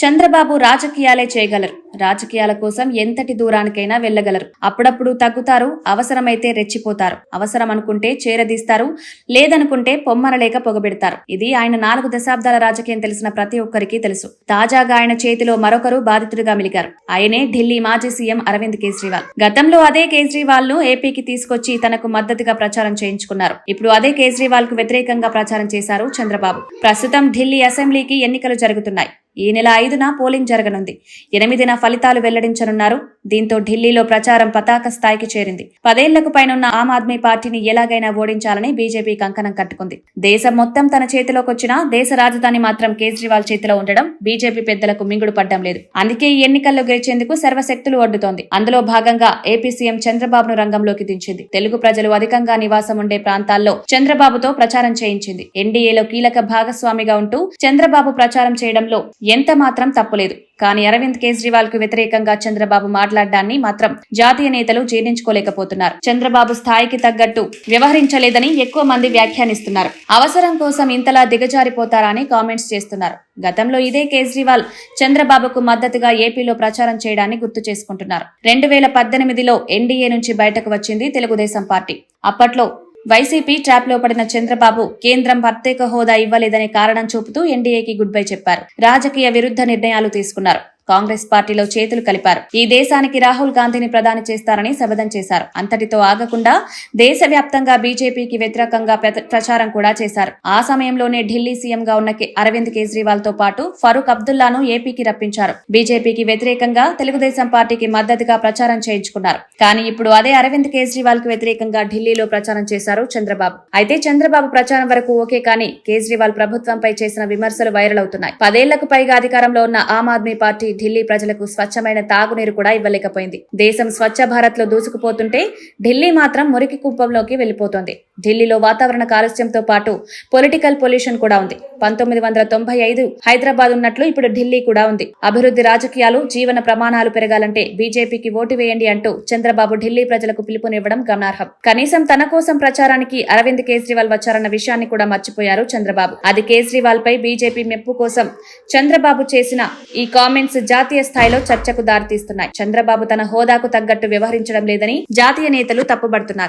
చంద్రబాబు రాజకీయాలే చేయగలరు. రాజకీయాల కోసం ఎంతటి దూరానికైనా వెళ్ళగలరు. అప్పుడప్పుడు తగ్గుతారు అవసరమైతే రెచ్చిపోతారు. అవసరం అనుకుంటే చేరదీస్తారు లేదనుకుంటే పొమ్మనలేక పొగబెడతారు. ఇది ఆయన నాలుగు దశాబ్దాల రాజకీయం తెలిసిన ప్రతి ఒక్కరికి తెలుసు. తాజాగా ఆయన చేతిలో మరొకరు బాధితుడిగా మిలిగారు. ఆయనే ఢిల్లీ మాజీ సీఎం అరవింద్ కేజ్రీవాల్. గతంలో అదే కేజ్రీవాల్ను ఏపీకి తీసుకొచ్చి తనకు మద్దతుగా ప్రచారం చేయించుకున్నారు. ఇప్పుడు అదే కేజ్రీవాల్కు వ్యతిరేకంగా ప్రచారం చేశారు చంద్రబాబు. ప్రస్తుతం ఢిల్లీ అసెంబ్లీకి ఎన్నికలు జరుగుతున్నాయి. ఈ నెల ఐదున పోలింగ్ జరగనుంది. ఎనిమిదిన ఫలితాలు వెల్లడించనున్నారు. దీంతో ఢిల్లీలో ప్రచారం పతాక స్థాయికి చేరింది. పదేళ్ళకు పైనున్న ఆమ్ ఆద్మీ పార్టీని ఎలాగైనా ఓడించాలని బీజేపీ కంకణం కట్టుకుంది. దేశం మొత్తం తన చేతిలోకొచ్చినా దేశ రాజధాని మాత్రం కేజ్రీవాల్ చేతిలో ఉండడం బీజేపీ పెద్దలకు మింగుడు పడ్డం లేదు. అందుకే ఈ ఎన్నికల్లో గెలిచేందుకు సర్వశక్తులు ఒడ్డుతోంది. అందులో భాగంగా ఏపీ సీఎం చంద్రబాబును రంగంలోకి దించింది. తెలుగు ప్రజలు అధికంగా నివాసం ఉండే ప్రాంతాల్లో చంద్రబాబుతో ప్రచారం చేయించింది. ఎన్డీఏలో కీలక భాగస్వామిగా ఉంటూ చంద్రబాబు ప్రచారం చేయడంలో ఎంత మాత్రం తప్పులేదు. కానీ అరవింద్ కేజ్రీవాల్కు వ్యతిరేకంగా చంద్రబాబు మాట్లాడడాన్ని మాత్రం జాతీయ నేతలు జీర్ణించుకోలేకపోతున్నారు. చంద్రబాబు స్థాయికి తగ్గట్టు వ్యవహరించలేదని ఎక్కువ మంది వ్యాఖ్యానిస్తున్నారు. అవసరం కోసం ఇంతలా దిగజారిపోతారని కామెంట్స్ చేస్తున్నారు. గతంలో ఇదే కేజ్రీవాల్ చంద్రబాబుకు మద్దతుగా ఏపీలో ప్రచారం చేయడాన్ని గుర్తు చేసుకుంటున్నారు. రెండు వేల పద్దెనిమిదిలో ఎన్డీఏ నుంచి బయటకు వచ్చింది తెలుగుదేశం పార్టీ. అప్పట్లో వైసీపీ ట్రాప్లో పడిన చంద్రబాబు కేంద్రం ప్రత్యేక హోదా ఇవ్వలేదనే కారణం చూపుతూ ఎన్డీఏకి గుడ్ బై చెప్పారు. రాజకీయ విరుద్ధ నిర్ణయాలు తీసుకున్నారు. కాంగ్రెస్ పార్టీలో చేతులు కలిపారు. ఈ దేశానికి రాహుల్ గాంధీని ప్రధాని చేస్తారని శపథం చేశారు. అంతటితో ఆగకుండా దేశవ్యాప్తంగా బీజేపీకి వ్యతిరేకంగా ప్ర- ప్రచారం కూడా చేశారు. ఆ సమయంలోనే ఢిల్లీ సీఎంగా ఉన్న అరవింద్ కేజ్రీవాల్తో పాటు ఫరూక్ అబ్దుల్లాను ఏపీకి రప్పించారు. బీజేపీకి వ్యతిరేకంగా తెలుగుదేశం పార్టీకి మద్దతుగా ప్రచారం చేయించుకున్నారు. కానీ ఇప్పుడు అదే అరవింద్ కేజ్రీవాల్కు వ్యతిరేకంగా ఢిల్లీలో ప్రచారం చేశారు చంద్రబాబు. అయితే చంద్రబాబు ప్రచారం వరకు ఓకే కానీ కేజ్రీవాల్ ప్రభుత్వంపై చేసిన విమర్శలు వైరల్ అవుతున్నాయి. పదేళ్ళకు పైగా అధికారంలో ఉన్న ఆమ్ ఆద్మీ పార్టీ ఢిల్లీ ప్రజలకు స్వచ్ఛమైన తాగునీరు కూడా ఇవ్వలేకపోయింది. దేశం స్వచ్ఛ భారత్లో దూసుకుపోతుంటే ఢిల్లీ మాత్రం మురికి కుప్పంలోకి వెళ్ళిపోతోంది. ఢిల్లీలో వాతావరణ కాలుష్యంతో పాటు పొలిటికల్ పొల్యూషన్ కూడా ఉంది. పంతొమ్మిది వందల తొంభై ఐదు హైదరాబాద్ ఉన్నట్లు ఇప్పుడు ఢిల్లీ కూడా ఉంది. అభివృద్ధి రాజకీయాలు జీవన ప్రమాణాలు పెరగాలంటే బీజేపీకి ఓటు వేయండి అంటూ చంద్రబాబు ఢిల్లీ ప్రజలకు పిలుపునివ్వడం గమనార్హం. కనీసం తన కోసం ప్రచారానికి అరవింద్ కేజ్రీవాల్ వచ్చారన్న విషయాన్ని కూడా మర్చిపోయారు చంద్రబాబు. అది కేజ్రీవాల్ పై బీజేపీ మెప్పు కోసం చంద్రబాబు చేసిన ఈ కామెంట్స్ జాతీయ స్థాయిలో చర్చకు దారితీస్తున్నాయి. చంద్రబాబు తన హోదాకు తగ్గట్టు వ్యవహరించడం లేదని జాతీయ నేతలు తప్పుబడుతున్నారు.